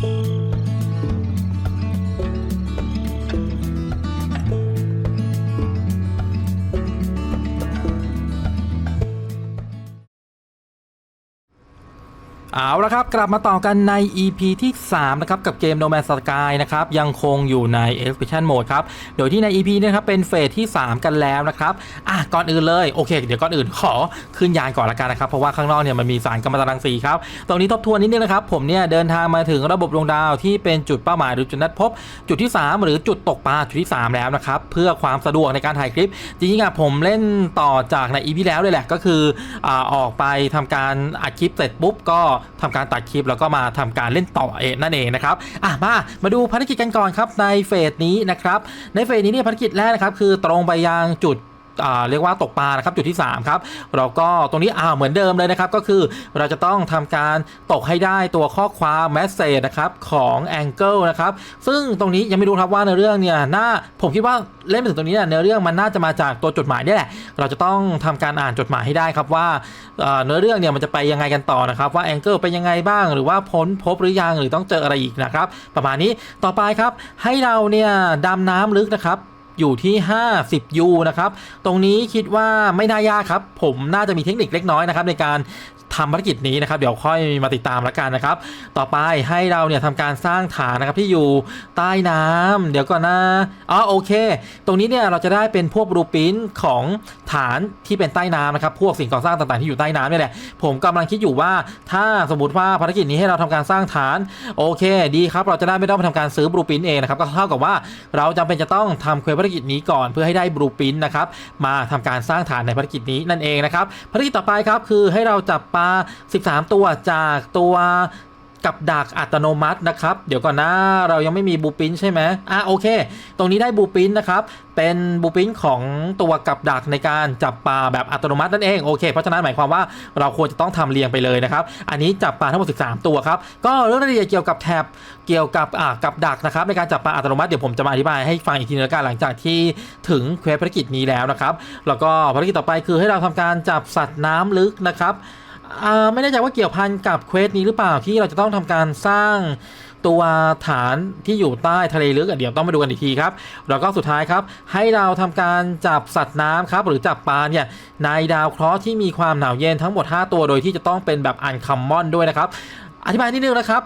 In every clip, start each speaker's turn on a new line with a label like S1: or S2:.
S1: Thank you. เอาละครับ กลับมาต่อกันใน EP ที่ 3 นะครับ กับเกม No Man's Sky นะครับ ยังคงอยู่ใน Expedition Mode ครับ โดยที่ใน EP นี้ครับ เป็นเฟสที่ 3 กันแล้วนะครับ อะ ก่อนอื่นเลย โอเค เดี๋ยวก่อนอื่นขอขึ้นยานก่อนละกันนะครับ เพราะว่าข้างนอกเนี่ยมันมีสารกัมมันตรังสีครับ ตรงนี้ทบทวนนิดนึงนะครับ ผมเนี่ยเดินทางมาถึงระบบดวงดาวที่เป็นจุดเป้าหมายหรือจุดนัดพบ จุดที่ 3 หรือจุดตกปลาจุดที่ 3 แล้วนะครับ เพื่อความสะดวกในการถ่ายคลิป จริงๆอะผมเล่นต่อจากใน EP แล้วเลยแหละ ก็คืออ่าออกไปทำการอัดคลิปเสร็จปุ๊บก็ทำการตัดคลิปแล้วก็มาทำการเล่นต่อเองนั่นเองนะครับอะมามาดูภารกิจกันก่อนครับในเฟสนี้นะครับในเฟสนี้เนี่ยภารกิจแรกนะครับคือตรงไปยังจุด เรียกว่าตกปลานะครับจุดที่ 3 ครับเราก็ตรงนี้อ่าเหมือนเดิมเลยนะครับ ก็คือเราจะต้องทำการตกให้ได้ตัวข้อความแมสเซจนะครับของ Angle นะครับซึ่งตรงนี้ยังไม่รู้ครับว่าในเรื่องเนี่ยน่าผมคิดว่าเล่นไปถึงตรงนี้เนี่ยเนื้อเรื่องมันน่าจะมาจากตัวจดหมายนี่แหละ เราจะต้องทำการอ่านจดหมายให้ได้ครับว่าเนื้อเรื่องเนี่ยมันจะไปยังไงกันต่อนะครับ ว่า Angle เป็นยังไงบ้าง หรือว่าพ้นพบหรือยังหรือต้องเจออะไรอีกนะครับ ประมาณนี้ต่อไปครับให้เราเนี่ยดำน้ำลึกนะครับ อยู่ที่ 50 U นะครับ ตรงนี้คิดว่าไม่น่ายากครับ ผมน่าจะมีเทคนิคเล็กน้อยนะครับในการ ทำภารกิจนี้นะครับเดี๋ยวค่อยมาติดตามแล้วกันนะครับ ต่อไปให้เราเนี่ยทำการสร้างฐานนะครับที่อยู่ใต้น้ำเดี๋ยวก่อนนะอ๋อโอเค ตรงนี้เนี่ยเราจะได้เป็นพวกบลูปินของฐานที่เป็นใต้น้ำนะครับพวกสิ่งก่อสร้างต่างๆที่อยู่ใต้น้ำนี่แหละผมกำลังคิดอยู่ว่าถ้าสมมติว่าภารกิจนี้ให้เราทำการสร้างฐานโอเค ดีครับเราจะได้ไม่ต้องไปทำการซื้อบลูปินเองนะครับก็เท่ากับว่าเราจำเป็นจะต้องทำเควสภารกิจนี้ก่อนเพื่อให้ได้บลูปินนะครับมาทำการสร้างฐานในภารกิจนี้นั่นเองนะครับภารกิจต่อไปครับคือให้เราจับปลา 13 ตัวจากตัวกับดักอัตโนมัตินะครับ เดี๋ยวก่อนนะ เรายังไม่มีบูปินใช่ไหมอะโอเค ตรงนี้ได้บูปินนะครับ เป็นบูปินของตัวกับดักในการจับปลาแบบอัตโนมัตินั่นเองโอเค เพราะฉะนั้นหมายความว่าเราควรจะต้องทำเรียงไปเลยนะครับ อันนี้จับปลาทั้งหมด 13 ตัวครับ ก็เรื่องรายละเอียดเกี่ยวกับแท็บเกี่ยวกับอ่ากับดักนะครับในการจับปลาอัตโนมัติเดี๋ยวผมจะมาอธิบายให้ฟังอีกทีนึงกันหลังจากที่ถึงเควสภารกิจนี้แล้วนะครับ แล้วก็ภารกิจต่อไปคือให้เราทำการจับสัตว์น้ำลึกนะครับ ไม่แน่ใจว่าเกี่ยวพันกับเควสนี้หรือเปล่าที่เราจะต้องทำการสร้างตัวฐานที่อยู่ใต้ทะเลลึกเดี๋ยวต้องมาดูกันอีกทีครับแล้วก็สุดท้ายครับ ให้เราทำการจับสัตว์น้ำครับ หรือจับปลาเนี่ยในดาวเคราะห์ที่มีความหนาวเย็นทั้งหมด 5 ตัวโดยที่จะต้องเป็นแบบอันคัมมอนด้วยนะครับ อธิบายนิดนึงนะครับ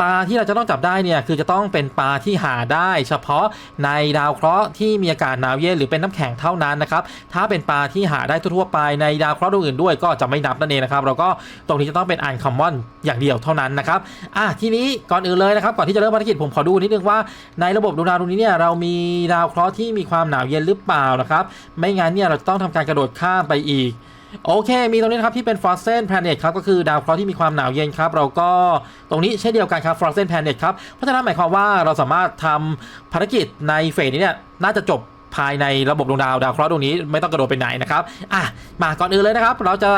S1: ปลาที่เราจะต้องจับได้เนี่ยคือจะต้องเป็นปลาที่หาได้เฉพาะในดาวเคราะห์ที่มีอากาศหนาวเย็นหรือเป็นน้ำแข็งเท่านั้นนะครับถ้าเป็นปลาที่หาได้ทั่วไปในดาวเคราะห์ดวงอื่นด้วยก็จะไม่นับนั่นเองนะครับเราก็ตรงนี้จะต้องเป็นอันคอมมอนอย่างเดียวเท่านั้นนะครับอะทีนี้ก่อนอื่นเลยนะครับก่อนที่จะเริ่มภารกิจผมขอดูนิดนึงว่าในระบบดวงดาวตรงนี้เนี่ยเรามีดาวเคราะห์ที่มีความหนาวเย็นหรือเปล่านะครับไม่งั้นเนี่ยเราจะต้องทำการกระโดดข้ามไปอีก โอเค มีตรงนี้นะครับที่เป็น Frozen Planet ครับก็คือดาวเคราะห์ที่มีความหนาวเย็นครับ เราก็ตรงนี้เช่นเดียวกันครับ Frozen Planet ครับ เพราะฉะนั้นหมายความว่าเราสามารถทำภารกิจในเฟสนี้เนี่ยน่าจะจบภายในระบบดวงดาวดาวเคราะห์ดวงนี้ไม่ต้องกระโดดไปไหนนะครับอะมาก่อนอื่นเลยนะครับ เราจะ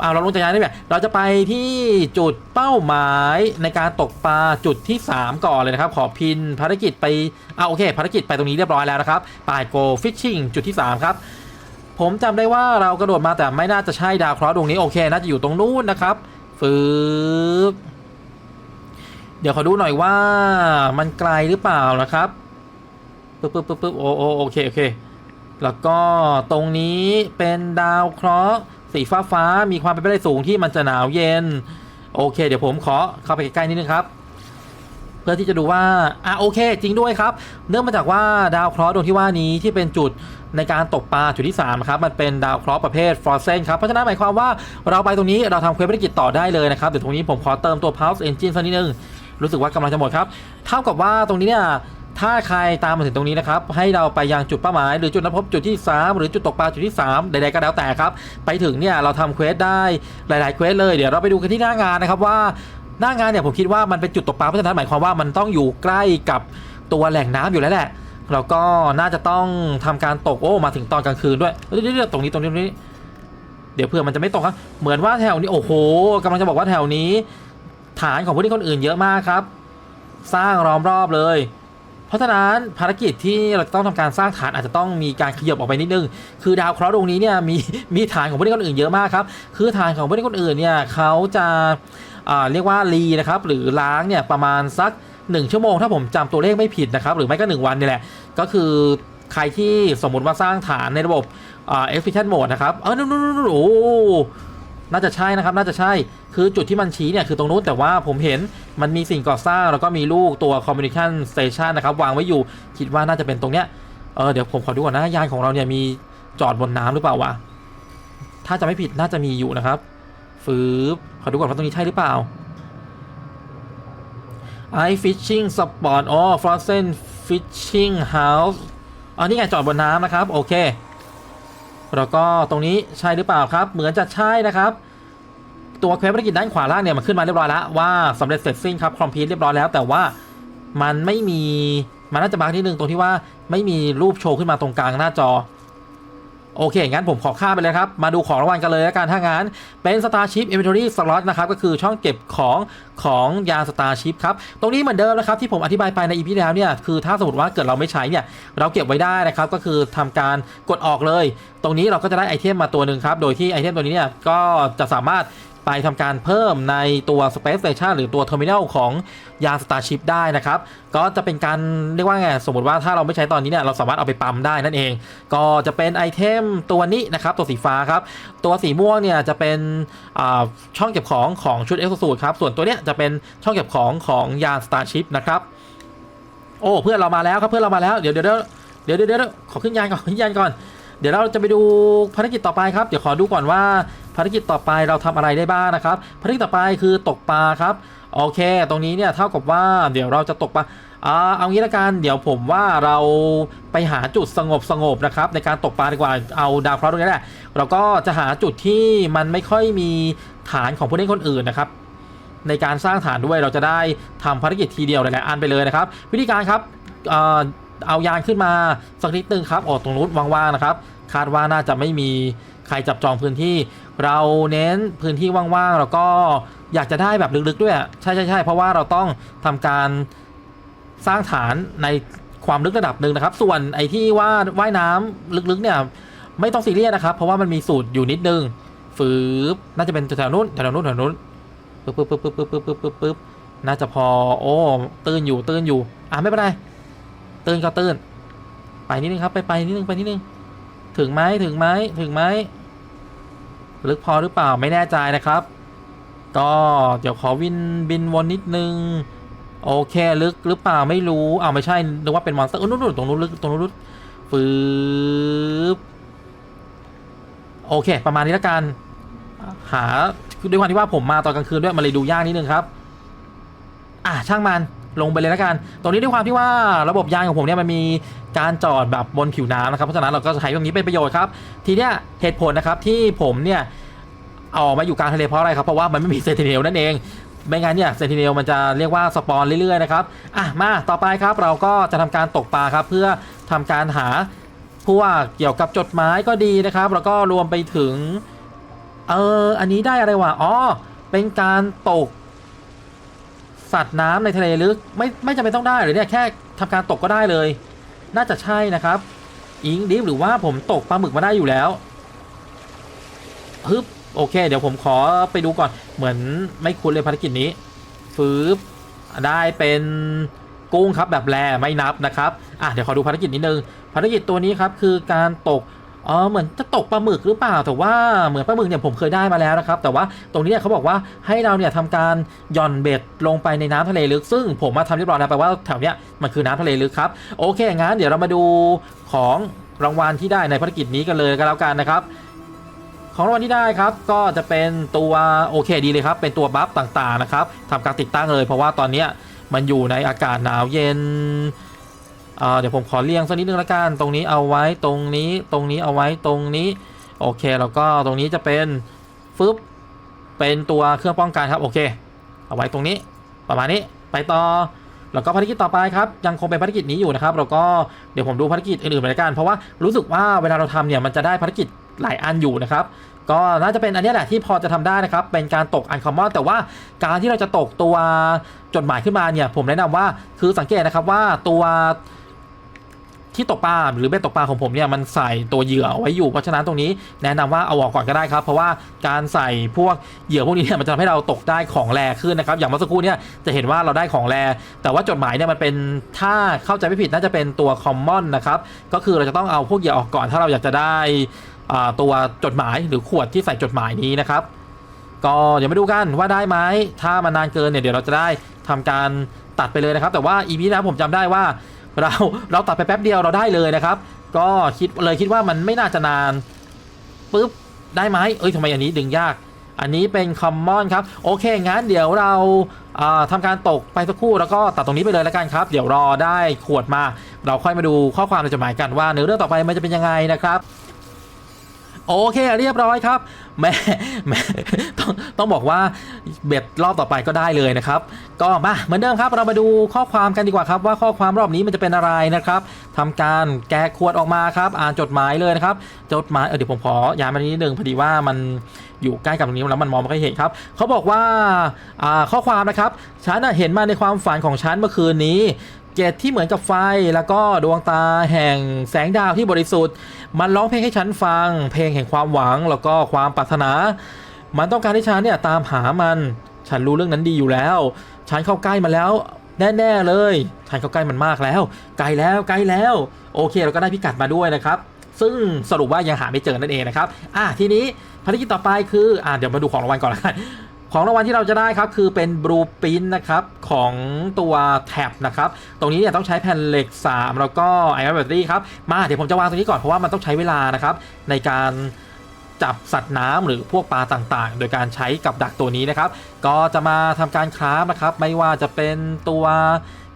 S1: เอาเราลงจากยานได้ไหมเราจะไปที่จุดเป้าหมายในการตกปลาจุดที่ 3 ก่อนเลยนะครับ ขอพินภารกิจไปอ่าโอเค ภารกิจไปตรงนี้เรียบร้อยแล้วนะครับไปโกฟิชชิ่งจุดที่ 3 ครับ ผมจำได้ว่าเรากระโดดมาแต่ไม่น่าจะใช่ดาวเคราะห์ดวงนี้โอเคน่าจะอยู่ตรงนู้นนะครับฟืบเดี๋ยวขอดูหน่อยว่ามันไกลหรือเปล่านะครับปึ๊บปึ๊บปึ๊บปึ๊บโอโอโอเคโอเค แล้วก็ตรงนี้เป็นดาวเคราะห์สีฟ้าฟ้ามีความเป็นไปได้สูงที่มันจะหนาวเย็น โอเค เดี๋ยวผมขอเข้าไปใกล้ๆนิดนึงครับ เพื่อที่จะดูว่าอะโอเค จริงด้วยครับ เนื่องมาจากว่าดาวเคราะห์ดวงที่ว่านี้ที่เป็นจุดในการตกปลาจุดที่3ครับมันเป็นดาวเคราะห์ประเภทฟรอเซนครับเพราะฉะนั้นหมายความว่าเราไปตรงนี้เราทำเควสภารกิจต่อได้เลยนะครับเดี๋ยวตรงนี้ผมขอเติมตัว Pulse Engine สักนิดนึงรู้สึกว่ากำลังจะหมดครับ เท่ากับว่าตรงนี้เนี่ยถ้าใครตามมาถึงตรงนี้นะครับ ให้เราไปยังจุดเป้าหมาย หรือจุดนัดพบจุดที่ 3 หรือจุดตกปลาจุดที่ 3 ใดๆก็แล้วแต่ครับ ไปถึงเนี่ยเราทำเควสได้หลายๆเควสเลย เดี๋ยวเราไปดูกันที่หน้างานนะครับว่า หน้างานเนี่ยผมคิดว่ามันเป็นจุดตกปลาเพราะฉะนั้นหมายความว่ามันต้องอยู่ใกล้กับตัวแหล่งน้ำอยู่แล้วแหละเราก็น่าจะต้องทำการตกโอ้มาถึงตอนกลางคืนด้วยเดี๋ยๆตรงนี้ตรงนี้ตรงนี้ เดี๋ยวเผื่อมันจะไม่ตกครับเหมือนว่าแถวนี้โอ้โหกำลังจะบอกว่าแถวนี้ ฐานของผู้ที่คนอื่นเยอะมากครับ สร้างล้อมรอบเลย เพราะฉะนั้นภารกิจที่เราต้องทำการสร้างฐานอาจจะต้องมีการขยับออกไปนิดนึง คือดาวเคราะห์ดวงนี้เนี่ยมีมีฐานของผู้เล่คนอื่นเยอะมากครับ คือฐานของผู้เล่คนอื่นเนี่ยเขาจะ เรียกว่ารีนะครับหรือล้างเนี่ยประมาณสัก 1 ชั่วโมงถ้าผมจำตัวเลขไม่ผิดนะครับหรือไม่ก็ 1 วันนี่แหละ ก็คือใครที่สมมุติว่าสร้างฐานในระบบเอ่า efficient mode นะครับเออนู่นนู่นนู่นโอ้น่าจะใช่นะครับ น่าจะใช่ คือจุดที่มันชี้เนี่ยคือตรงนู้นแต่ว่าผมเห็นมันมีสิ่งก่อสร้าง แล้วก็มีลูกตัว communication station นะครับวางไว้อยู่ คิดว่าน่าจะเป็นตรงเนี้ย เออเดี๋ยวผมขอดูก่อนนะยานของเราเนี่ยมีจอดบนน้ำหรือเปล่าวะ ถ้าจะไม่ผิดน่าจะมีอยู่นะครับ ฟืบขอดูก่อนว่าตรงนี้ใช่หรือเปล่า i fishing spot อ๋อ frozen fishing house อ๋อนี่ไงจอดบนน้ำนะครับ โอเค แล้วก็ตรงนี้ใช่หรือเปล่าครับ เหมือนจะใช่นะครับ ตัวเควสภารกิจด้านขวาล่างเนี่ยมันขึ้นมาเรียบร้อยแล้วว่าสำเร็จเสร็จสิ้นครับคอมพลีทเรียบร้อยแล้ว แต่ว่ามันไม่มีมันน่าจะบางที่หนึ่งตรงที่ว่าไม่มีรูปโชว์ขึ้นมาตรงกลางหน้าจอ โอเค งั้นผมขอข้ามไปเลยครับ มาดูของรางวัลกันเลยแล้วกันถ้างั้น เป็น Starship Inventory Slot นะครับ ก็คือช่องเก็บของของยาน Starship ครับ ตรงนี้เหมือนเดิมนะครับ ที่ผมอธิบายไปใน EP แล้วเนี่ย คือถ้าสมมติว่าเกิดเราไม่ใช้เนี่ย เราเก็บไว้ได้นะครับ ก็คือทำการกดออกเลย ตรงนี้เราก็จะได้ไอเทมมาตัวหนึ่งครับ โดยที่ไอเทมตัวนี้เนี่ย ก็จะสามารถ ไปทำการเพิ่มในตัว Space Station หรือตัว Terminal ของยาน Starship ได้นะครับ ก็จะเป็นการเรียกว่าไง สมมติว่าถ้าเราไม่ใช้ตอนนี้เนี่ยเราสามารถเอาไปปั๊มได้นั่นเอง ก็จะเป็นไอเทมตัวนี้นะครับ ตัวสีฟ้าครับ ตัวสีม่วงเนี่ยจะเป็นอ่าช่องเก็บของของชุด e x o s u i t ครับ ส่วนตัวเนี้ยจะเป็นช่องเก็บของของยาน Starship นะครับ โอ้เพื่อนเรามาแล้วครับเพื่อนเรามาแล้วเดี๋ยวเดี๋ยวเดี๋ยวเดี๋ยวเดี๋ยวขอขึ้นยานก่อนขึ้นยานก่อนเดี๋ยวเราจะไปดูภารกิจต่อไปครับ เดี๋ยวขอดูก่อนว่า ภารกิจต่อไปเราทำอะไรได้บ้างนะครับภารกิจต่อไปคือตกปลาครับโอเค ตรงนี้เนี่ยเท่ากับว่าเดี๋ยวเราจะตกปลาอ่าเอางี้ละกันเดี๋ยวผมว่าเราไปหาจุดสงบสงบนะครับ ในการตกปลาดีกว่าเอาดาวเคราะห์ตรงนี้แหละเราก็จะหาจุดที่มันไม่ค่อยมีฐานของผู้เล่นคนอื่นนะครับในการสร้างฐานด้วยเราจะได้ทำภารกิจทีเดียวหลายๆอันไปเลยนะครับ วิธีการครับเอ่อเอายานขึ้นมาสักนิดนึงครับออกตรงนู้นว่างๆนะครับ คาดว่าน่าจะไม่มี ใครจับจองพื้นที่เราเน้นพื้นที่ว่างๆแล้วก็อยากจะได้แบบลึกๆด้วยใช่ใช่ใช่เพราะว่าเราต้องทำการสร้างฐานในความลึกระดับหนึ่งนะครับ ส่วนไอ้ที่ว่าว่ายน้ำลึกๆเนี่ยไม่ต้องซีเรียสนะครับ เพราะว่ามันมีสูตรอยู่นิดนึงฝืบน่าจะเป็นแถวนู้นแถวนู้นแถวนู้นปึ๊บปึ๊บปึ๊บปึ๊บปึ๊บปึ๊บปึ๊บปึ๊บปึ๊บน่าจะพอโอ้ตื้นอยู่ตื้นอยู่ อะไม่เป็นไรตื้นก็ตื้นไปนิดนึงครับไปไปนิดนึงไปนิดนึง ถึงไหมถึงไหมถึงไหมลึกพอหรือเปล่าไม่แน่ใจนะครับ ก็เดี๋ยวขอวินบินวนนิดนึง โอเคลึกหรือเปล่าไม่รู้อ้าวไม่ใช่นึกว่าเป็นมอนสเตอร์เออนู่นตรงนู้นลึกตรงนู้นลึกฟืบโอเค ประมาณนี้แล้วกัน หาคือด้วยความที่ว่าผมมาตอนกลางคืนด้วยมันเลยดูยากนิดนึงครับ อะช่างมัน ลงไปเลยแล้วกัน ตรงนี้ด้วยความที่ว่าระบบยางของผมเนี่ยมันมีการจอดแบบบนผิวน้ำนะครับ เพราะฉะนั้นเราก็ใช้ตรงนี้เป็นประโยชน์ครับ ทีเนี้ยเหตุผลนะครับที่ผมเนี่ยเอาอกมาอยู่กลางทะเลเพราะอะไรครับ เพราะว่ามันไม่มีเซนติเนลนั่นเอง ไม่งั้นเนี่ยเซนติเนลมันจะเรียกว่าสปอนเรื่อยๆนะครับอะมาต่อไปครับเราก็จะทำการตกปลาครับเพื่อทำการหาพวกเกี่ยวกับจดหมายก็ดีนะครับ แล้วก็รวมไปถึงเอออันนี้ได้อะไรวะอ๋อเป็นการตก สัตว์น้ำในทะเลลึกไม่ไม่จำเป็นต้องได้หรือเนี่ยแค่ทำการตกก็ได้เลย น่าจะใช่นะครับ อิงดิฟหรือว่าผมตกปลาหมึกมาได้อยู่แล้วฮึบโอเค เดี๋ยวผมขอไปดูก่อนเหมือนไม่คุ้นเลยภารกิจนี้ฟืบได้เป็นกุ้งครับแบบแรไม่นับนะครับอะเดี๋ยวขอดูภารกิจนิดนึงภารกิจตัวนี้ครับคือการตก อ๋อเหมือนจะตกปลาหมึกหรือเปล่า แต่ว่าเหมือนปลาหมึกเนี่ยผมเคยได้มาแล้วนะครับ แต่ว่าตรงนี้เนี่ยเขาบอกว่าให้เราเนี่ยทำการหย่อนเบ็ดลงไปในน้ำทะเลลึก ซึ่งผมมาทำเรียบร้อยแล้วแปลว่าแถวเนี้ยมันคือน้ำทะเลลึกครับ โอเคงั้นเดี๋ยวเรามาดูของรางวัลที่ได้ในภารกิจนี้กันเลยก็แล้วกันนะครับ ของรางวัลที่ได้ครับ ก็จะเป็นตัวโอเคดีเลยครับ เป็นตัวบัฟต่างๆนะครับทำการติดตั้งเลย เพราะว่าตอนเนี้ยมันอยู่ในอากาศหนาวเย็น เดี๋ยวผมขอเรียงสักนิดนึงละกันตรงนี้เอาไว้ตรงนี้ตรงนี้เอาไว้ตรงนี้ โอเคแล้วก็ตรงนี้จะเป็นฟึบเป็นตัวเครื่องป้องกันครับโอเค เอาไว้ตรงนี้ประมาณนี้ไปต่อแล้วก็ภารกิจต่อไปครับยังคงเป็นภารกิจนี้อยู่นะครับแล้วก็เดี๋ยวผมดูภารกิจอื่นๆไปละกันเพราะว่ารู้สึกว่าเวลาเราทำเนี่ยมันจะได้ภารกิจหลายอันอยู่นะครับก็น่าจะเป็นอันนี้แหละที่พอจะทำได้นะครับ เป็นการตกอันคอมมอนแต่ว่าการที่เราจะตกตัวจดหมายขึ้นมาเนี่ยผมแนะนำว่าคือสังเกตนะครับว่าตัว ที่ตกปลาหรือเบ็ดตกปลาของผมเนี่ยมันใส่ตัวเหยื่อไว้อยู่เพราะฉะนั้นตรงนี้แนะนำว่าเอาออกก่อนก็ได้ครับ เพราะว่าการใส่พวกเหยื่อพวกนี้เนี่ยมันจะทำให้เราตกได้ของแรขึ้นนะครับ อย่างเมื่อสักครู่เนี่ยจะเห็นว่าเราได้ของแรแต่ว่าจดหมายเนี่ยมันเป็นถ้าเข้าใจไม่ผิดน่าจะเป็นตัวคอมมอนนะครับก็คือเราจะต้องเอาพวกเหยื่อออกก่อนถ้าเราอยากจะได้อ่าตัวจดหมายหรือขวดที่ใส่จดหมายนี้นะครับ ก็เดี๋ยวมาดูกันว่าได้ไหมถ้ามันนานเกินเนี่ยเดี๋ยวเราจะได้ทำการตัดไปเลยนะครับ แต่ว่าอีพีนะผมจำได้ว่า เราเราตัดไปแป๊บเดียวเราได้เลยนะครับ ก็คิดเลยคิดว่ามันไม่น่าจะนานปุ๊บได้ไหมเอ้ยทำไมอันนี้ดึงยาก อันนี้เป็นคอมมอนครับ โอเค งั้นเดี๋ยวเราาทำการตกไปสักครู่แล้วก็ตัดตรงนี้ไปเลยแล้วกันครับ เดี๋ยวรอได้ขวดมา เราค่อยมาดูข้อความในจดหมายกันว่าเนื้อเรื่องต่อไปมันจะเป็นยังไงนะครับ โอเคเรียบร้อยครับแม่แม่ต้องต้องบอกว่าเบ็ดรอบต่อไปก็ได้เลยนะครับ ก็มาเหมือนเดิมครับ เรามาดูข้อความกันดีกว่าครับ ว่าข้อความรอบนี้มันจะเป็นอะไรนะครับทำการแกะขวดออกมาครับ อ่านจดหมายเลยนะครับ จดหมายเออเดี๋ยวผมขอย้ายมานิดนึงพอดีว่ามันอยู่ใกล้กับตรงนี้แล้วมันมองไม่ค่อยเห็นครับเขาบอกว่าข้อความนะครับฉันเห็นมาในความฝันของฉันเมื่อคืนนี้ เกตที่เหมือนกับไฟ แล้วก็ดวงตาแห่งแสงดาวที่บริสุทธิ์ มันร้องเพลงให้ฉันฟัง เพลงแห่งความหวังแล้วก็ความปรารถนา มันต้องการให้ฉันเนี่ยตามหามัน ฉันรู้เรื่องนั้นดีอยู่แล้ว ฉันเข้าใกล้มันแล้ว แน่ ๆ เลย ฉันเข้าใกล้มันมากแล้ว ไกลแล้วไกลแล้ว โอเค เราก็ได้พิกัดมาด้วยนะครับ ซึ่งสรุปว่ายังหาไม่เจอนั่นเองนะครับ อะทีนี้ภารกิจต่อไปคืออะเดี๋ยวมาดูของรางวัลก่อนละกัน ของรางวัลที่เราจะได้ครับคือเป็นบลูปินนะครับของตัวแท็บนะครับตรงนี้เนี่ยต้องใช้แผ่นเหล็ก 3 แล้วก็ไอรอนแบตเตอรี่ครับมาเดี๋ยวผมจะวางตรงนี้ก่อนเพราะว่ามันต้องใช้เวลานะครับในการจับสัตว์น้ำหรือพวกปลาต่างๆ โดยการใช้กับดักตัวนี้นะครับ ก็จะมาทำการคราฟนะครับ ไม่ว่าจะเป็นตัว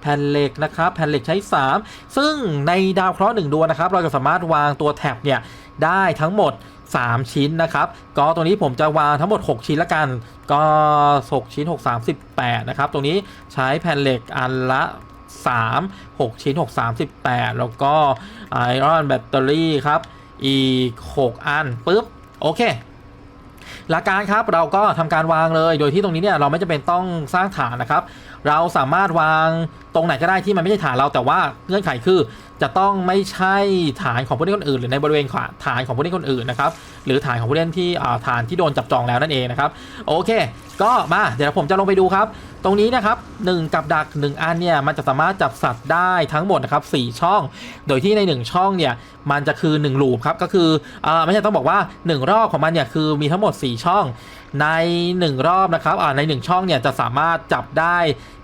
S1: แผ่นเหล็กนะครับแผ่นเหล็กใช้ 3 ซึ่งในดาวเคราะห์หนึ่งดวงนะครับเราจะสามารถวางตัวแท็บเนี่ยได้ทั้งหมด 3 ชิ้นนะครับ ก็ตรงนี้ผมจะวางทั้งหมด 6 ชิ้นละกัน ก็ 6 ชิ้น 6 38 นะครับ ตรงนี้ใช้แผ่นเหล็กอันละ 3 6 ชิ้น 6 38 แล้วก็ไอรอนแบตเตอรี่ครับ อีก 6 อันปุ๊บ โอเคหลักการครับเราก็ทำการวางเลย โดยที่ตรงนี้เนี่ยเราไม่จำเป็นต้องสร้างฐานนะครับ เราสามารถวาง รงไหนก็ได้ที่มันไม่ใช่ฐานเราแต่ว่าเงื่อนไขคือจะต้องไม่ใช่ฐานของผู้เล่นคนอื่น หรือในบริเวณขวาฐานของผู้เล่นคนอื่นนะครับหรือฐานของผู้เล่นที่อ่าฐานที่โดนจับจองแล้วนั่นเองนะครับโอเค ก็มาเดี๋ยวผมจะลงไปดูครับตรงนี้นะครับ1กับดัก 1 อันเนี่ยมันจะสามารถจับสัตว์ได้ทั้งหมดนะครับ4ช่อง โดยที่ใน 1 ช่องเนี่ยมันจะคือ1ลูปครับก็คืออ่าไม่ใช่ต้องบอกว่า 1 รอบของมันเนี่ยคือมีทั้งหมด 4 ช่อง ใน 1 รอบนะครับอ่าใน 1 ช่องเนี่ยจะสามารถจับได้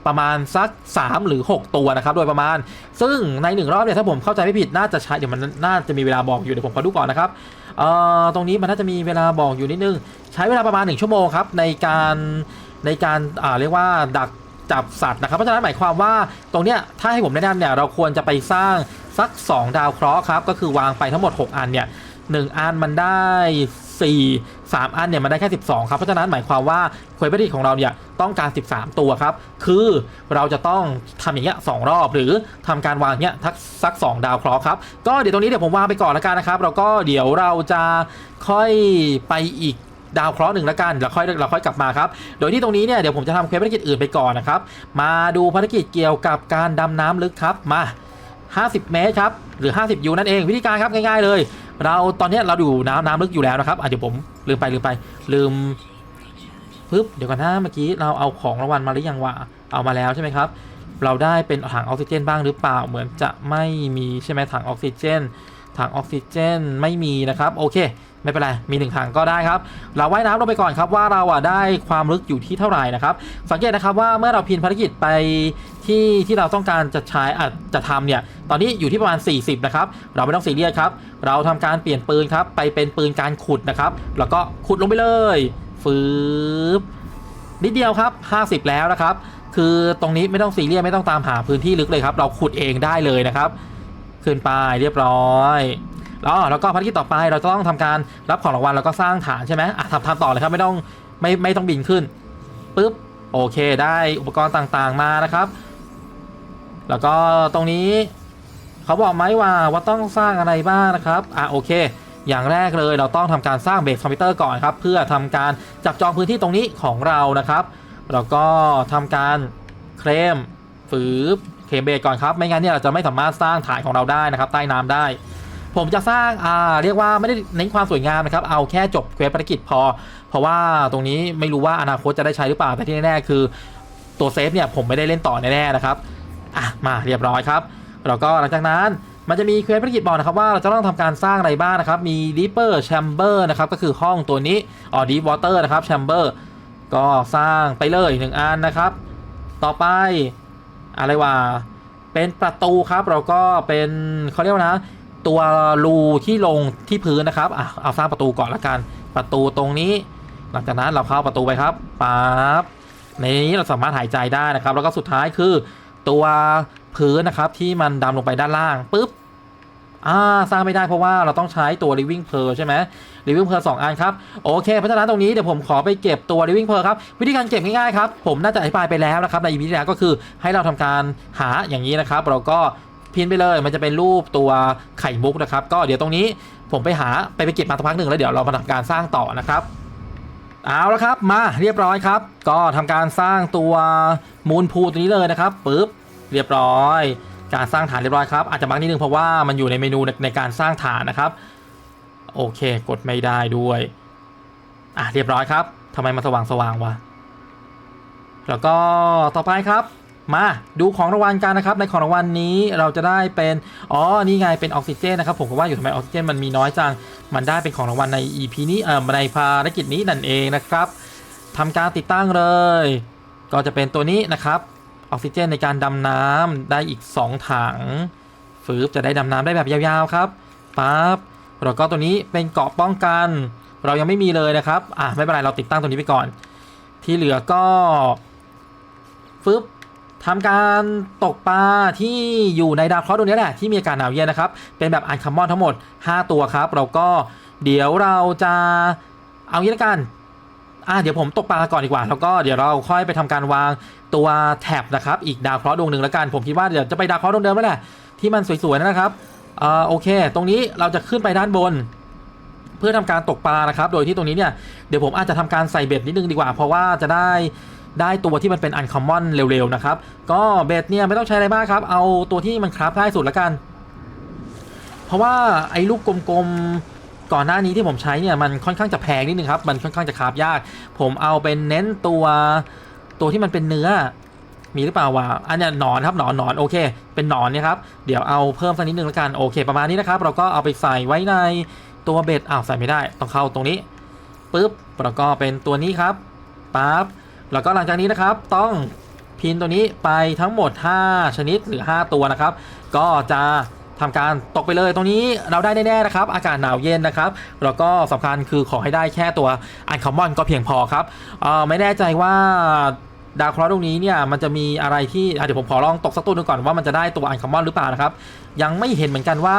S1: ประมาณสัก 3 หรือ 6 ตัวนะครับโดยประมาณ ซึ่งใน 1 รอบเนี่ยถ้าผมเข้าใจไม่ผิดน่าจะใช้เดี๋ยวมันน่าจะมีเวลาบอกอยู่เดี๋ยวผมขอดูก่อนนะครับเอ่อตรงนี้มันน่าจะมีเวลาบอกอยู่นิดนึง ใช้เวลาประมาณ 1 ชั่วโมงครับในการ ในการเรียกว่าดักจับสัตว์นะครับเพราะฉะนั้นหมายความว่าตรงเนี้ยถ้าให้ผมแนะนำเนี่ยเราควรจะไปสร้างสัก 2 ดาวเคราะห์ครับก็คือวางไปทั้งหมด 6 อันเนี่ยหนึ่งอันมันได้ 4 3 อันเนี่ยมันได้แค่ 12 ครับ เพราะฉะนั้นหมายความว่าเควสผลิตของเราเนี่ยต้องการ 13 ตัวครับ คือเราจะต้องทำอย่างเงี้ยสองรอบ หรือทำการวางเนี้ยทักสัก 2 ดาวเคราะห์ครับ ก็เดี๋ยวตรงนี้เดี๋ยวผมวางไปก่อนแล้วกันนะครับแล้วก็เดี๋ยวเราจะค่อยไปอีก ดาวเคราะห์หนึ่งล้วกันแล้วค่อยเราค่อยกลับมาครับ โดยที่ตรงนี้เนี่ยเดี๋ยวผมจะทำเควสภารกิจอื่นไปก่อนนะครับ มาดูภารกิจเกี่ยวกับการดำน้ำลึกครับมา 50 เมตรครับหรือ 50ยูนั่นเองวิธีการครับง่ายๆเลย เราตอนนี้เราอยู่น้ำน้ำลึกอยู่แล้วนะครับอะเดี๋ยวผมลืมไปลืมไปลืมปึ๊บเดี๋ยวกันนะเมื่อกี้เราเอาของรางวัลมาหรือยังวะเอามาแล้วใช่ไหมครับเราได้เป็นถังออกซิเจนบ้างหรือเปล่าเหมือนจะไม่มีใช่ไหมถังออกซิเจนถังออกซิเจนไม่มีนะครับโอเค ไม่เป็นไร มีหนึ่งถังก็ได้ครับ เราว่ายน้ำลงไปก่อนครับว่าเราอะได้ความลึกอยู่ที่เท่าไหร่นะครับ สังเกตนะครับว่าเมื่อเราพินภารกิจไปที่ที่เราต้องการจะใช้อะจะทำเนี่ย ตอนนี้อยู่ที่ประมาณ 40 นะครับ เราไม่ต้องซีเรียสครับ เราทำการเปลี่ยนปืนครับ ไปเป็นปืนการขุดนะครับ แล้วก็ขุดลงไปเลยฟืบนิดเดียวครับ 50 แล้วนะครับ คือตรงนี้ไม่ต้องซีเรียสไม่ต้องตามหาพื้นที่ลึกเลยครับ เราขุดเองได้เลยนะครับ ขึ้นไปเรียบร้อย แล้วแล้วก็ภารกิจต่อไปเราจะต้องทำการรับของรางวัลแล้วก็สร้างฐานใช่ไหมอะทำทำต่อเลยครับไม่ต้องไม่ไม่ต้องบินขึ้นปุ๊บโอเคได้อุปกรณ์ต่างๆมานะครับ แล้วก็ตรงนี้เขาบอกไหมว่าว่าต้องสร้างอะไรบ้างนะครับอะโอเค อย่างแรกเลยเราต้องทำการสร้างเบสคอมพิวเตอร์ก่อนครับเพื่อทำการจับจองพื้นที่ตรงนี้ของเรานะครับแล้วก็ทำการเคลมฝืบเคลมเบสก่อนครับ ไม่งั้นเนี่ยเราจะไม่สามารถสร้างฐานของเราได้นะครับ ใต้น้ำได้ ผมจะสร้างอ่าเรียกว่าไม่ได้เน้นความสวยงามนะครับ เอาแค่จบเควสภารกิจพอ เพราะว่าตรงนี้ไม่รู้ว่าอนาคตจะได้ใช้หรือเปล่า แต่ที่แน่ๆคือ ตัวเซฟเนี่ยผมไม่ได้เล่นต่อแน่ๆนะครับอะมาเรียบร้อยครับแล้วก็หลังจากนั้นมันจะมีเควสภารกิจบอกนะครับว่าเราจะต้องทำการสร้างอะไรบ้างนะครับ มี Deeper Chamber นะครับก็คือห้องตัวนี้อ๋อ Deep Water นะครับ Chamber ก็สร้างไปเลยหนึ่งอันนะครับ ต่อไปอะไรวะเป็นประตูครับเราก็เป็นเขาเรียกว่านะ ตัวรูที่ลงที่พื้นนะครับอะเอาสร้างประตูก่อนละกันประตูตรงนี้ หลังจากนั้นเราเข้าประตูไปครับปั๊บในนี้เราสามารถหายใจได้นะครับ แล้วก็สุดท้ายคือตัวพื้นนะครับที่มันดำลงไปด้านล่างปุ๊บอ่าสร้างไม่ได้เพราะว่าเราต้องใช้ตัว living pearl ใช่ไหม living pearl สองอันครับ โอเคเพราะฉะนั้นตรงนี้เดี๋ยวผมขอไปเก็บตัว living pearl ครับ วิธีการเก็บง่ายๆครับ ผมน่าจะอธิบายไปแล้วนะครับ ใน EP ที่แล้วก็คือให้เราทำการหาอย่างนี้นะครับ เราก็ พิมพ์ไปเลย มันจะเป็นรูปตัวไข่มุกนะครับ ก็เดี๋ยวตรงนี้ผมไปหาไปไปเก็บมาสักพักหนึ่งแล้วเดี๋ยวเรามาทำการสร้างต่อนะครับเอาละครับมาเรียบร้อยครับ ก็ทำการสร้างตัวมูลพูตัวนี้เลยนะครับปึ๊บเรียบร้อย การสร้างฐานเรียบร้อยครับอาจจะบังนิดนึงเพราะว่ามันอยู่ในเมนูในในการสร้างฐานนะครับ โอเค กดไม่ได้ด้วยอะเรียบร้อยครับทำไมมาสว่างสว่างๆวะแล้วก็ต่อไปครับ มาดูของรางวัลกันนะครับในของรางวัลนี้เราจะได้เป็นอ๋อนี่ไงเป็นออกซิเจนนะครับผมก็ว่าอยู่ทำไมออกซิเจนมันมีน้อยจังมันได้เป็นของรางวัลใน EP นี้เอ่อในภารกิจนี้นั่นเองนะครับทำการติดตั้งเลย ก็จะเป็นตัวนี้นะครับออกซิเจนในการดำน้ำได้อีก 2 ถังฟืบจะได้ดำน้ำได้แบบยาวๆครับปั๊บแล้วก็ตัวนี้เป็นเกราะป้องกัน เรายังไม่มีเลยนะครับอะไม่เป็นไรเราติดตั้งตัวนี้ไปก่อน ที่เหลือก็ฟึบ ทำการตกปลาที่อยู่ในดาวเคราะห์ตรงนี้แหละที่มีอากาศหนาวเย็นนะครับ เป็นแบบอันคัมมอนทั้งหมด 5 ตัวครับ เราก็เดี๋ยวเราจะเอางี้ละกันอะเดี๋ยวผมตกปลาก่อนดีกว่า แล้วก็เดี๋ยวเราค่อยไปทำการวางตัวแท็บนะครับ อีกดาวเคราะห์ดวงหนึ่งแล้วกัน ผมคิดว่าเดี๋ยวจะไปดาวเคราะห์ดวงเดิมนั่นแหละที่มันสวยๆนั่นนะครับอ่าโอเค ตรงนี้เราจะขึ้นไปด้านบน เพื่อทำการตกปลานะครับ โดยที่ตรงนี้เนี่ยเดี๋ยวผมอาจจะทำการใส่เบ็ดนิดนึงดีกว่า เพราะว่าจะได้ ได้ตัวที่มันเป็นอันคอมมอนเร็วๆนะครับ ก็เบ็ดเนี่ยไม่ต้องใช้อะไรมากครับ เอาตัวที่มันคราฟง่ายสุดละกัน เพราะว่าไอ้ลูกกลมๆก่อนหน้านี้ที่ผมใช้เนี่ยมันค่อนข้างจะแพงนิดนึงครับ มันค่อนข้างจะคราฟยาก ผมเอาเป็นเน้นตัวตัวที่มันเป็นเนื้อมีหรือเปล่าวะอันเนี้ยหนอนครับหนอนหนอนโอเค เป็นหนอนเนี่ยครับ เดี๋ยวเอาเพิ่มสักนิดนึงละกันโอเค ประมาณนี้นะครับ เราก็เอาไปใส่ไว้ในตัวเบ็ดอ้าวใส่ไม่ได้ ต้องเข้าตรงนี้ปุ๊บแล้วก็เป็นตัวนี้ครับปั๊บ แล้วก็หลังจากนี้นะครับต้องพินตัวนี้ไปทั้งหมด 5 ชนิดหรือ 5 ตัวนะครับ ก็จะทำการตกไปเลยตรงนี้เราได้แน่ๆนะครับ อากาศหนาวเย็นนะครับ แล้วก็สำคัญคือขอให้ได้แค่ตัวอันคอมมอนก็เพียงพอครับไม่แน่ใจว่าดาวเคราะห์ตรงนี้เนี่ยมันจะมีอะไรที่เดี๋ยวผมขอลองตกสักตัวหนึงก่อนว่ามันจะได้ตัวอันคอมมอนหรือเปล่านะครับ ยังไม่เห็นเหมือนกันว่า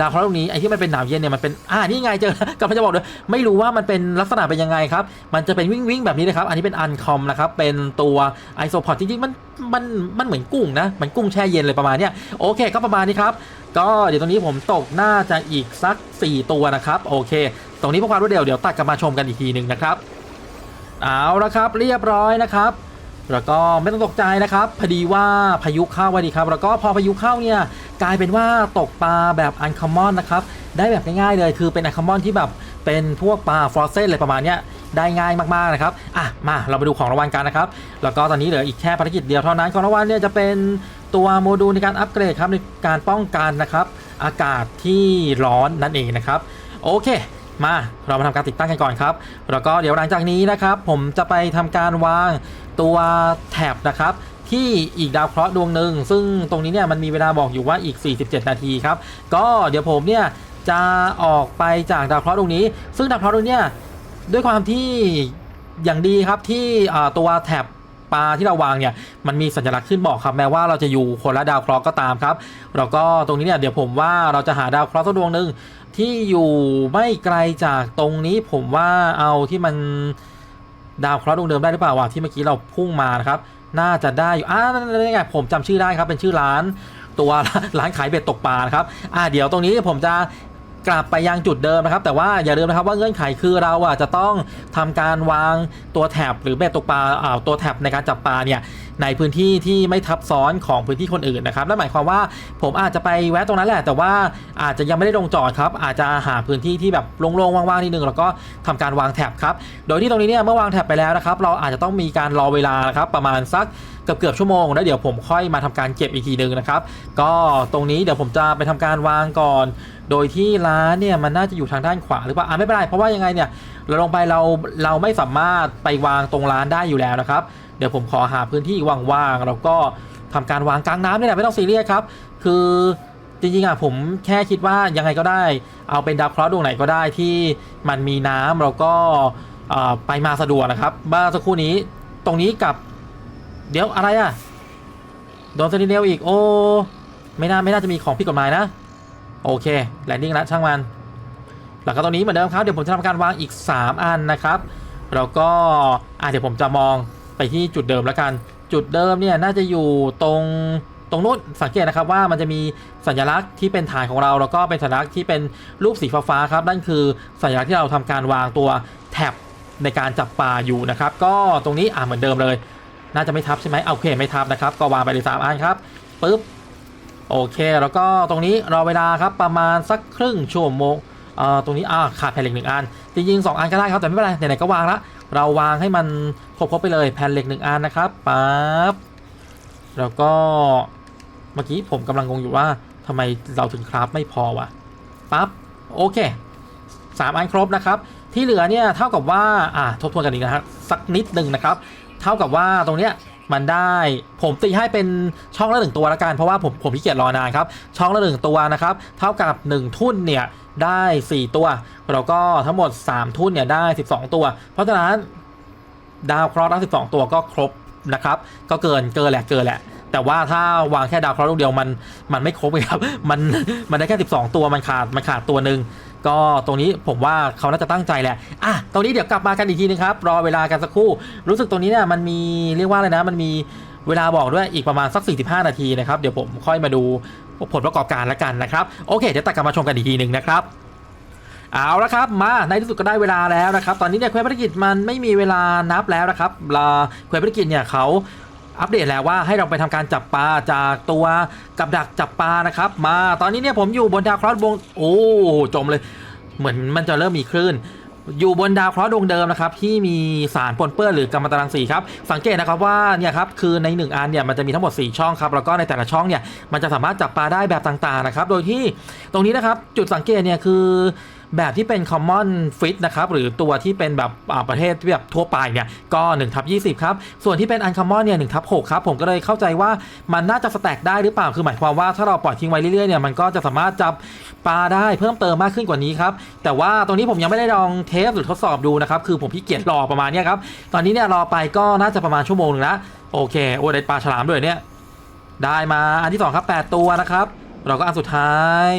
S1: ดาวเคราะห์ตรงนี้ไอ้ที่มันเป็นหนาวเย็นเนี่ยมันเป็นอ่านี่ไงเจอกำลังจะบอกเลยไม่รู้ว่ามันเป็นลักษณะเป็นยังไงครับ มันจะเป็นวิ่งวิ่งแบบนี้เลยครับอันนี้เป็นอันคอมนะครับเป็นตัวไอโซพอดจริงๆมันมันมันเหมือนกุ้งนะมันกุ้งแช่เย็นเลยประมาณเนี้ยโอเคก็ประมาณนี้ครับก็เดี๋ยวตรงนี้ผมตกน่าจะอีกสัก 4 ตัวนะครับโอเค ตรงนี้พวกความรวดเร็วเดี๋ยวตัดกลับมาชมกันอีกทีหนึ่งนะครับเอาละครับเรียบร้อยนะครับ แล้วก็ไม่ต้องตกใจนะครับพอดีว่าพายุเข้าวันดีครับ แล้วก็พอพายุเข้าเนี่ยกลายเป็นว่าตกปลาแบบอันคอมมอนนะครับได้แบบง่ายๆเลยคือเป็นอันคอมมอนที่แบบเป็นพวกปลาฟรอสเซนอะไรประมาณเนี้ยได้ง่ายมากๆนะครับอะมาเราไปดูของรางวัลกันนะครับแล้วก็ตอนนี้เหลืออีกแค่ภารกิจเดียวเท่านั้นของรางวัลเนี่ยจะเป็นตัวโมดูลในการอัปเกรดครับในการป้องกันนะครับอากาศที่ร้อนนั่นเองนะครับโอเค มาเรามาทำการติดตั้งกันก่อนครับ แล้วก็เดี๋ยวหลังจากนี้นะครับ ผมจะไปทำการวางตัวแท็บนะครับที่อีกดาวเคราะห์ดวงหนึ่งซึ่งตรงนี้เนี่ยมันมีเวลาบอกอยู่ว่าอีก 47 นาทีครับ ก็เดี๋ยวผมเนี่ยจะออกไปจากดาวเคราะห์ดวงนี้ ซึ่งดาวเคราะห์ดวงเนี้ยด้วยความที่อย่างดีครับที่ตัวแท็บปลาที่เราวางเนี่ยมันมีสัญลักษณ์ขึ้นบอกครับแม้ว่าเราจะอยู่คนละดาวเคราะห์ก็ตามครับแล้วก็ตรงนี้เนี่ยเดี๋ยวผมว่าเราจะหาดาวเคราะห์สักดวงหนึ่ง ที่อยู่ไม่ไกลจากตรงนี้ผมว่าเอาที่มันดาวเคราะห์ดวงเดิมได้หรือเปล่าวะที่เมื่อกี้เราพุ่งมานะครับ น่าจะได้อยู่อ่านั่นไงผมจำชื่อได้ครับเป็นชื่อร้านตัวร้านขายเบ็ดตกปลานะครับ อ่าเดี๋ยวตรงนี้ผมจะ กลับไปยังจุดเดิมนะครับ แต่ว่าอย่าลืมนะครับว่าเงื่อนไขคือเราอะจะต้องทำการวางตัวแท็บหรือเบ็ดตกปลาอ่าตัวแท็บในการจับปลาเนี่ยในพื้นที่ที่ไม่ทับซ้อนของพื้นที่คนอื่นนะครับนั่นหมายความว่าผมอาจจะไปแวะตรงนั้นแหละ แต่ว่าอาจจะยังไม่ได้ลงจอดครับ อาจจะหาพื้นที่ที่แบบโล่งๆว่างๆนิดนึงแล้วก็ทำการวางแท็บครับ โดยที่ตรงนี้เนี่ยเมื่อวางแท็บไปแล้วนะครับ เราอาจจะต้องมีการรอเวลานะครับประมาณสัก เกือบเกือบชั่วโมงแล้วเดี๋ยวผมค่อยมาทำการเก็บอีกทีหนึ่งนะครับ ก็ตรงนี้เดี๋ยวผมจะไปทำการวางก่อน โดยที่ร้านเนี่ยมันน่าจะอยู่ทางด้านขวาหรือเปล่าอะไม่เป็นไรเพราะว่ายังไงเนี่ยเราลงไปเราเราไม่สามารถไปวางตรงร้านได้อยู่แล้วนะครับ เดี๋ยวผมขอหาพื้นที่ว่างๆแล้วก็ทำการวางกลางน้ำนี่แหละไม่ต้องซีเรียสครับ คือจริงๆอะผมแค่คิดว่ายังไงก็ได้ เอาเป็นดาวเคราะห์ดวงไหนก็ได้ที่มันมีน้ำแล้วก็ไปมาสะดวกนะครับเมื่อสักครู่นี้ตรงนี้กับ เดี๋ยวอะไรอะโดนเซนิเนลอีกโอ้ไม่น่าไม่น่าจะมีของผิดกฎหมายนะ โอเคแลนดิ้งแล้วช่างมันแล้วก็ตรงนี้เหมือนเดิมครับเดี๋ยวผมจะทำการวางอีก 3 อันนะครับแล้วก็อะเดี๋ยวผมจะมองไปที่จุดเดิมแล้วกัน จุดเดิมเนี่ยน่าจะอยู่ตรงตรงนู้นสังเกตนะครับว่ามันจะมีสัญลักษณ์ที่เป็นฐานของเรา แล้วก็เป็นสัญลักษณ์ที่เป็นรูปสีฟ้าๆครับนั่นคือสัญลักษณ์ที่เราทำการวางตัวแท็บในการจับปลาอยู่นะครับ ก็ตรงนี้อะเหมือนเดิมเลย น่าจะไม่ทับใช่ไหมโอเคไม่ทับนะครับ ก็วางไปเลยสามอันครับปึ๊บโอเคแล้วก็ตรงนี้รอเวลาครับประมาณสักครึ่งชั่วโมงเอ่อตรงนี้อ่าขาดแผ่นเหล็กหนึ่งอันจริงๆสองอันก็ได้ครับแต่ไม่เป็นไรไหนๆก็วางละเราวางให้มันครบๆไปเลยแผ่นเหล็กหนึ่งอันนะครับปั๊บแล้วก็เมื่อกี้ผมกำลังงงอยู่ว่าทำไมเราถึงคราฟไม่พอวะปั๊บโอเคสามอันครบนะครับที่เหลือเนี่ยเท่ากับว่าอ่าทบทวนกันอีกนะครับสักนิดหนึ่งนะครับ เท่ากับว่าตรงเนี้ยมันได้ผมตีให้เป็นช่องละหนึ่งตัวละกันเพราะว่าผมผมขี้เกียจรอนานครับช่องละหนึ่งตัวนะครับเท่ากับ 1 ทุ่นเนี่ยได้ 4 ตัวแล้วก็ทั้งหมด 3 ทุ่นเนี่ยได้ 12 ตัว เพราะฉะนั้นดาวเคราะห์ทั้ง12 ตัวก็ครบนะครับก็เกินเกินแหละเกินแหละ แต่ว่าถ้าวางแค่ดาวเคราะห์ลูกเดียวมันมันไม่ครบเลยครับมันมันได้แค่ 12 ตัวมันขาดมันขาดตัวหนึ่ง ก็ตรงนี้ผมว่าเขาน่าจะตั้งใจแหละอะตรงนี้เดี๋ยวกลับมากันอีกทีนึงครับ รอเวลากันสักครู่ รู้สึกตรงนี้เนี่ยมันมีเรียกว่าอะไรนะ มันมีเวลาบอกด้วยอีกประมาณสัก 45 นาทีนะครับ เดี๋ยวผมค่อยมาดูผลประกอบการแล้วกันนะครับ โอเค เดี๋ยวตัดกลับมาชมกันอีกทีหนึ่งนะครับเอาละครับมาในที่สุดก็ได้เวลาแล้วนะครับ ตอนนี้เนี่ยเควสภารกิจมันไม่มีเวลานับแล้วนะครับลาเควสภารกิจเนี่ยเขา อัปเดตแล้วว่าให้เราไปทำการจับปลาจากตัวกับดักจับปลานะครับ มาตอนนี้เนี่ยผมอยู่บนดาวเคราะห์วงโอ้จมเลย เหมือนมันจะเริ่มมีคลื่น อยู่บนดาวเคราะห์ดวงเดิมนะครับที่มีสารปนเปื้อนหรือกัมมันตรังสีครับสังเกตนะครับว่าเนี่ยครับคือใน 1 อันเนี่ยมันจะมีทั้งหมด 4 ช่องครับแล้วก็ในแต่ละช่องเนี่ยมันจะสามารถจับปลาได้แบบต่างๆนะครับโดยที่ตรงนี้นะครับจุดสังเกตเนี่ยคือ แบบที่เป็น common fit นะครับหรือตัวที่เป็นแบบประเทศที่แบบทั่วไปเนี่ยก็1ทับ20ครับส่วนที่เป็น uncommon เนี่ย1ทับ6ครับผมก็เลยเข้าใจว่ามันน่าจะสแต็กได้หรือเปล่าคือหมายความว่าถ้าเราปล่อยทิ้งไว้เรื่อยๆเนี่ยมันก็จะสามารถจับปลาได้เพิ่มเติมมากขึ้นกว่านี้ครับแต่ว่าตรงนี้ผมยังไม่ได้ลองเทสหรือทดสอบดูนะครับคือผมพี่เกียจรอประมาณเนี้ยครับตอนนี้เนี่ยรอไปก็น่าจะประมาณชั่วโมงนึงนะโอเคโอ้ได้ปลาฉลามด้วยเนี่ยได้มาอันที่2ครับ8ตัวนะครับเราก็อันสุดท้าย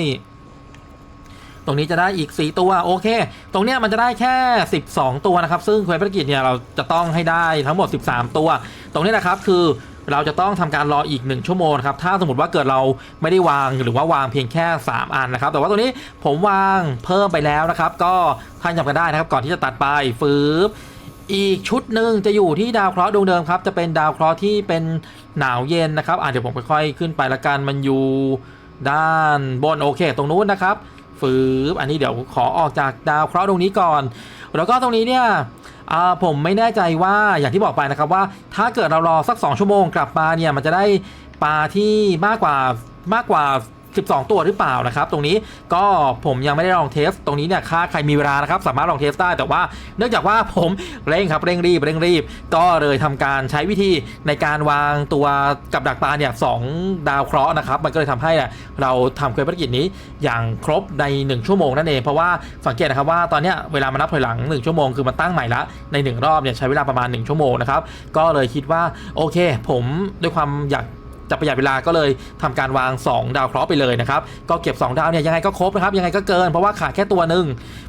S1: ตรงนี้จะได้อีก 4 ตัวโอเค ตรงเนี้ยมันจะได้แค่ 12 ตัวนะครับ ซึ่งเควสภารกิจเนี่ยเราจะต้องให้ได้ทั้งหมด 13 ตัว ตรงนี้นะครับคือเราจะต้องทำการรออีก 1 ชั่วโมงครับ ถ้าสมมติว่าเกิดเราไม่ได้วางหรือว่าวางเพียงแค่ 3 อันนะครับ แต่ว่าตัวนี้ผมวางเพิ่มไปแล้วนะครับ ก็ท่านจำกันได้นะครับ ก่อนที่จะตัดไปฟืบอีกชุดหนึ่งจะอยู่ที่ดาวเคราะห์ดวงเดิมครับ จะเป็นดาวเคราะห์ที่เป็นหนาวเย็นนะครับอะเดี๋ยวผมค่อยๆขึ้นไปละกันมันอยู่ด้านบนโอเค ตรงนู้นนะครับ ฟืบอันนี้เดี๋ยวขอออกจากดาวเคราะห์ตรงนี้ก่อน แล้วก็ตรงนี้เนี่ยผมไม่แน่ใจว่าอย่างที่บอกไปนะครับว่า ถ้าเกิดเรารอสัก 2 ชั่วโมงกลับมาเนี่ยมันจะได้ปลาที่มากกว่ามากกว่า 12 ตัวหรือเปล่านะครับ ตรงนี้ก็ผมยังไม่ได้ลองเทส ตรงนี้เนี่ยค่าใครมีเวลานะครับสามารถลองเทสได้แต่ว่า เนื่องจากว่าผมเร่งครับเร่งรีบเร่งรีบ ก็เลยทำการใช้วิธีในการวางตัวกับดักปลาเนี่ยสองดาวเคราะห์นะครับมันก็เลยทำให้เราทำเควสภารกิจนี้อย่างครบใน 1 ชั่วโมงนั่นเองเพราะว่าสังเกตนะครับว่าตอนเนี้ยเวลามันนับถอยหลัง 1 ชั่วโมงคือมันตั้งใหม่ละใน 1 รอบเนี่ยใช้เวลาประมาณ 1 ชั่วโมงนะครับก็เลยคิดว่าโอเค ผมด้วยความอยาก จะประหยัดเวลาก็เลยทำการวาง 2 ดาวเคราะห์ไปเลยนะครับ ก็เก็บ 2 ดาวเนี่ยยังไงก็ครบนะครับ ยังไงก็เกินเพราะว่าขาดแค่ตัวหนึ่ง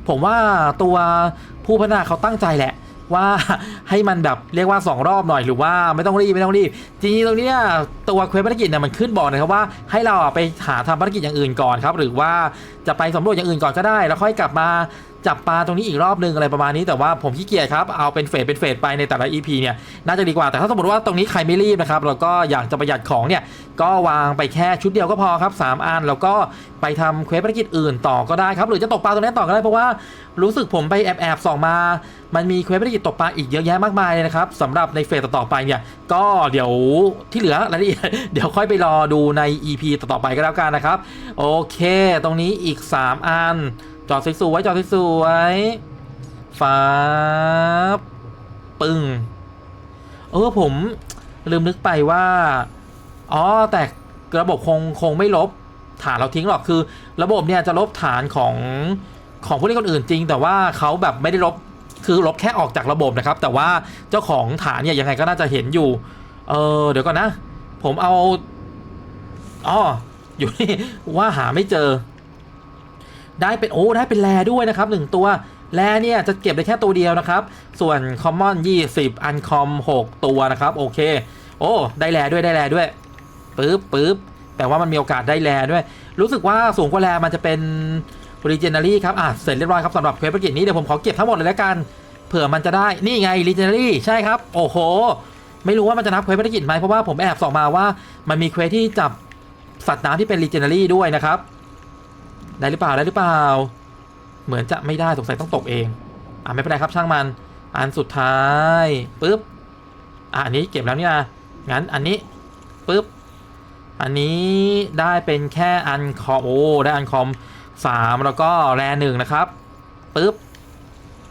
S1: ผมว่าตัวผู้พัฒนาเขาตั้งใจแหละว่าให้มันแบบเรียกว่า 2 รอบหน่อยหรือว่าไม่ต้องรีบไม่ต้องรีบจริงๆตรงนี้ตัวเควสภารกิจเนี่ยมันขึ้นบอกนะครับว่าให้เราไปหาทำภารกิจอย่างอื่นก่อนครับหรือว่าจะไปสำรวจอย่างอื่นก่อนก็ได้ แล้วค่อยกลับมาจับปลาตรงนี้อีกรอบนึงอะไรประมาณนี้แต่ว่าผมขี้เกียจครับเอาเป็นเฟสเป็นเฟสไปในแต่ละ EP เนี่ยน่าจะดีกว่าแต่ถ้าสมมติว่าตรงนี้ใครไม่รีบนะครับแล้วก็อยากจะประหยัดของเนี่ยก็วางไปแค่ชุดเดียวก็พอครับสามอันแล้วก็ไปทำเควสภารกิจอื่นต่อก็ได้ครับ หรือจะตกปลาตรงนี้ต่อก็ได้เพราะว่ารู้สึกผมไปแอบแอบๆส่องมา มันมีเควสภารกิจตกปลาอีกเยอะแยะมากมายเลยนะครับสำหรับในเฟสต่อไปเนี่ยก็เดี๋ยวที่เหลือรายละเอียดเดี๋ยวค่อยไปรอดูใน EP ต่อๆไปก็แล้วกันนะครับโอเค ตรงนี้อีก 3 อัน จอดสวยๆจอดสวยๆฟ้าปึ้งเออผมลืมนึกไปว่า อ๋อ แต่ระบบคงคงไม่ลบฐานเราทิ้งหรอกคือ ระบบเนี่ยจะลบฐานของของผู้เล่นคนอื่นจริง แต่ว่าเขาแบบไม่ได้ลบคือลบแค่ออกจากระบบนะครับ แต่ว่าเจ้าของฐานเนี่ยยังไงก็น่าจะเห็นอยู่ เออเดี๋ยวก่อนนะ ผมเอาอ๋ออยู่นี่ว่าหาไม่เจอ ได้เป็นโอ้ได้เป็นแรด้วยนะครับหนึ่งตัวแรเนี่ยจะเก็บได้แค่ตัวเดียวนะครับ ส่วนคอมมอน20อันคอม6ตัวนะครับโอเค โอ้ได้แรด้วยได้แรด้วยปึ๊บปึ๊บแต่ว่ามันมีโอกาสได้แรด้วย รู้สึกว่าสูงกว่าแรมันจะเป็น r e g e n a r y ครับอะเสร็จเรียบร้อยครับสำหรับเควสภารกิจนี้เดี๋ยวผมขอเก็บทั้งหมดเลยแล้วกันเผื่อมันจะได้นี่ไง r e g e n a r y ใช่ครับ โอ้โห ไม่รู้ว่ามันจะนับเควสภารกิจไหมเพราะว่าผมแอบส่องมาว่ามันมีเควสที่จับสัตว์น้ำที่เป็น r e g e n a r y ด้วยนะครับ ได้หรือเปล่าได้หรือเปล่า เหมือนจะไม่ได้สงสัยต้องตกเอง อะไม่เป็นไรครับช่างมัน อันสุดท้ายปุ๊บอะอันนี้เก็บแล้วนี่นะงั้นอันนี้ปุ๊บอันนี้ได้เป็นแค่อันคอมโอ้ได้อันคอมสามแล้วก็แรหนึ่งนะครับปุ๊บ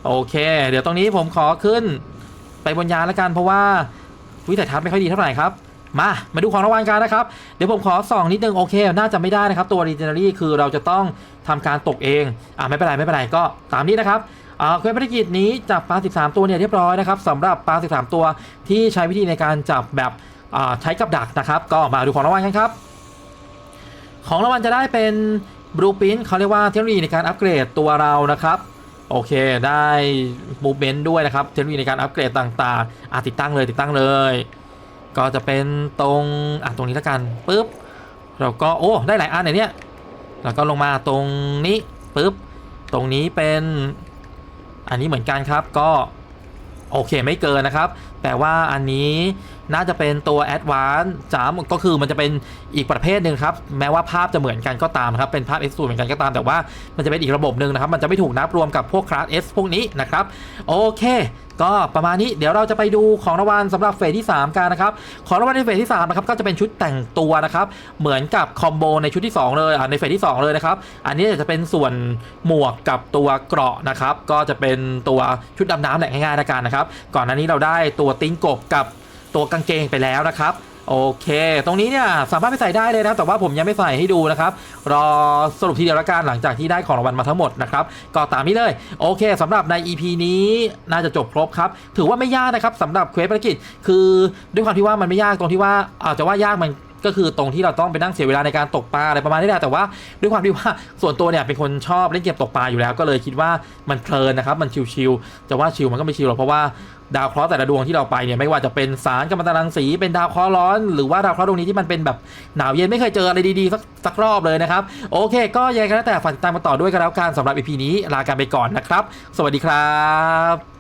S1: โอเค เดี๋ยวตรงนี้ผมขอขึ้นไปบนยานแล้วกันเพราะว่าวิสัยทัศน์ไม่ค่อยดีเท่าไหร่ครับ มา มาดูของรางวัลกันนะครับ เดี๋ยวผมขอส่องนิดนึงโอเค น่าจะไม่ได้นะครับ ตัว r e g e n a r y คือเราจะต้องทำการตกเอง อ่าไม่เป็นไร ไม่เป็นไร ก็ตามนี้นะครับอ่าเควสภารกิจนี้จับปลา 13 ตัวเนี่ยเรียบร้อยนะครับสำหรับปลา 13 ตัวที่ใช้วิธีในการจับแบบอ่าใช้กับดักนะครับ ก็มาดูของรางวัลกันครับ ของรางวัลจะได้เป็นบลูปินเขาเรียกว่าเทคโนโลยีในการอัปเกรดตัวเรานะครับโอเค ได้มูเมนต์ด้วยนะครับ เทคโนโลยีในการอัปเกรดต่างๆอะติดตั้งเลยติดตั้งเลย ก็จะเป็นตรงอะตรงนี้แล้วกันปุ๊บเราก็โอ้ได้หลายอันเนี่ยแล้วก็ลงมาตรงนี้ปุ๊บตรงนี้เป็นอันนี้เหมือนกันครับก็โอเคไม่เกินนะครับ แต่ว่าอันนี้น่าจะเป็นตัว a d v a n c e จามก็คือมันจะเป็นอีกประเภทหนึ่งครับ แม้ว่าภาพจะเหมือนกันก็ตามครับ เป็นภาพ X เหมือนกันก็ตาม แต่ว่ามันจะเป็นอีกระบบหนึ่งนะครับ มันจะไม่ถูกนับรวมกับพวกคลาส S พวกนี้นะครับ โอเค ก็ประมาณนี้เดี๋ยวเราจะไปดูของรางวัลสำหรับเฟสที่ 3 กันนะครับ ของรางวัลในเฟสที่3นะครับก็จะเป็นชุดแต่งตัวนะครับ เหมือนกับคอมโบในชุดที่ 2 เลยในเฟสที่ 2 เลยนะครับ อันนี้จะเป็นส่วนหมวกกับตัวเกราะนะครับ ก็จะเป็นตัวชุดดำน้ำแหละง่ายๆละกันนะครับ ก่อนหน้านี้เราได้ตัวติ้งกบกับตัวกางเกงไปแล้วนะครับ โอเค ตรงนี้เนี่ยสามารถไปใส่ได้เลยนะแต่ว่าผมยังไม่ใส่ให้ดูนะครับ รอสรุปทีเดียวละกันหลังจากที่ได้ของรางวัลมาทั้งหมดนะครับ ก็ตามนี้เลย โอเคสำหรับใน EP นี้น่าจะจบครบครับ ถือว่าไม่ยากนะครับสำหรับเควสภารกิจ คือด้วยความที่ว่ามันไม่ยากตรงที่ว่าอาจจะว่ายากมันก็คือตรงที่เราต้องไปนั่งเสียเวลาในการตกปลาอะไรประมาณนี้แหละแต่ว่าด้วยความที่ว่าส่วนตัวเนี่ยเป็นคนชอบเล่นเกมตกปลาอยู่แล้ว ก็เลยคิดว่ามันเพลินนะครับมันชิลๆจะว่าชิลมันก็ไม่ชิลหรอกเพราะว่า ดาวเคราะห์แต่ละดวงที่เราไปเนี่ยไม่ว่าจะเป็นสารกัมมันตรังสีเป็นดาวเคราะห์ร้อน หรือว่าดาวเคราะห์ดวงนี้ที่มันเป็นแบบหนาวเย็นไม่เคยเจออะไรดีๆสักสักรอบเลยนะครับ โอเค ก็ยังไงก็แล้วแต่ฝากติดตามมาต่อด้วยกันแล้วกันสำหรับอีพีนี้ลากันไปก่อนนะครับ สวัสดีครับ